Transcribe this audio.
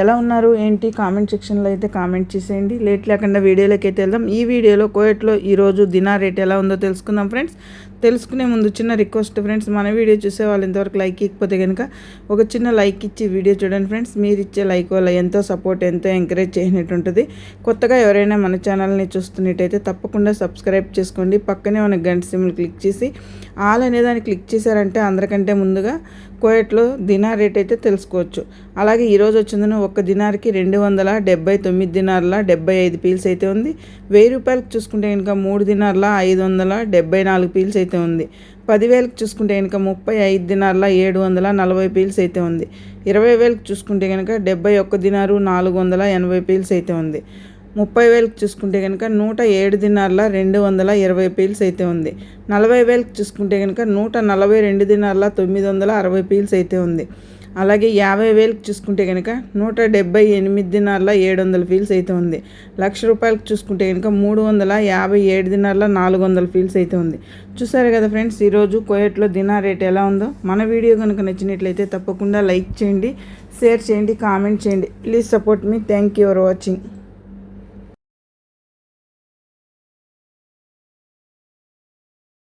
ఎలా ఉన్నారు ఏంటి కామెంట్ సెక్షన్లో అయితే కామెంట్ చేసేయండి. లేట్ లేకుండా వీడియోలోకి అయితే వెళ్దాం. ఈ వీడియోలో కోయట్లో ఈరోజు దినా రేట్ ఎలా ఉందో తెలుసుకుందాం ఫ్రెండ్స్. తెలుసుకునే ముందు చిన్న రిక్వెస్ట్ ఫ్రెండ్స్ మన వీడియో చూసే వాళ్ళు ఇంతవరకు లైక్ ఇకపోతే కనుక ఒక చిన్న లైక్ ఇచ్చి వీడియో చూడండి ఫ్రెండ్స్. మీరు ఇచ్చే లైక్ వల్ల ఎంతో సపోర్ట్ ఎంతో ఎంకరేజ్ చేసినట్టు ఉంటుంది. కొత్తగా ఎవరైనా మన ఛానల్ని చూస్తున్నట్టయితే తప్పకుండా సబ్స్క్రైబ్ చేసుకోండి. పక్కనే మన గంట సిమ్లు క్లిక్ చేసి ఆల్ అనే దాన్ని క్లిక్ చేశారంటే అందరికంటే ముందుగా కోయట్లో దినార్ రేట్ అయితే తెలుసుకోవచ్చు. అలాగే ఈరోజు వచ్చిందని ఒక్క దినార్కి రెండు వందల డెబ్బై తొమ్మిది దినార్ల డెబ్బై ఐదు పీల్స్ అయితే ఉంది. వెయ్యి రూపాయలకు చూసుకుంటే కనుక మూడు దినార్ల ఐదు వందల డెబ్బై నాలుగు పీల్స్ అయితే ఉంది. పదివేలకు చూసుకుంటే కనుక ముప్పై ఐదు దినార్ల ఏడు వందల నలభై పీల్స్ అయితే ఉంది. ఇరవై వేలకు చూసుకుంటే కనుక డెబ్బై ఒక్క దినారు నాలుగు వందల ఎనభై పీల్స్ అయితే ఉంది. ముప్పై వేలకు చూసుకుంటే కనుక నూట ఏడు దినార్ల రెండు వందల ఇరవై పీల్స్ అయితే ఉంది. నలభై వేలకు చూసుకుంటే కనుక నూట నలభై రెండు దినార్ల తొమ్మిది వందల అరవై పీల్స్ అయితే ఉంది. అలాగే యాభై వేలకు చూసుకుంటే కనుక నూట డెబ్బై ఎనిమిది దినార్ల ఏడు వందల ఫీల్స్ అయితే ఉంది. లక్ష రూపాయలకు చూసుకుంటే కనుక మూడు వందల యాభై ఏడు దినార్ల నాలుగు వందల ఫీల్స్ అయితే ఉంది. చూసారు కదా ఫ్రెండ్స్ ఈరోజు కోయట్లో దినా రేట్ ఎలా ఉందో? మన వీడియో కనుక నచ్చినట్లయితే తప్పకుండా లైక్ చేయండి షేర్ చేయండి కామెంట్ చేయండి. Please support me. Thank you for watching.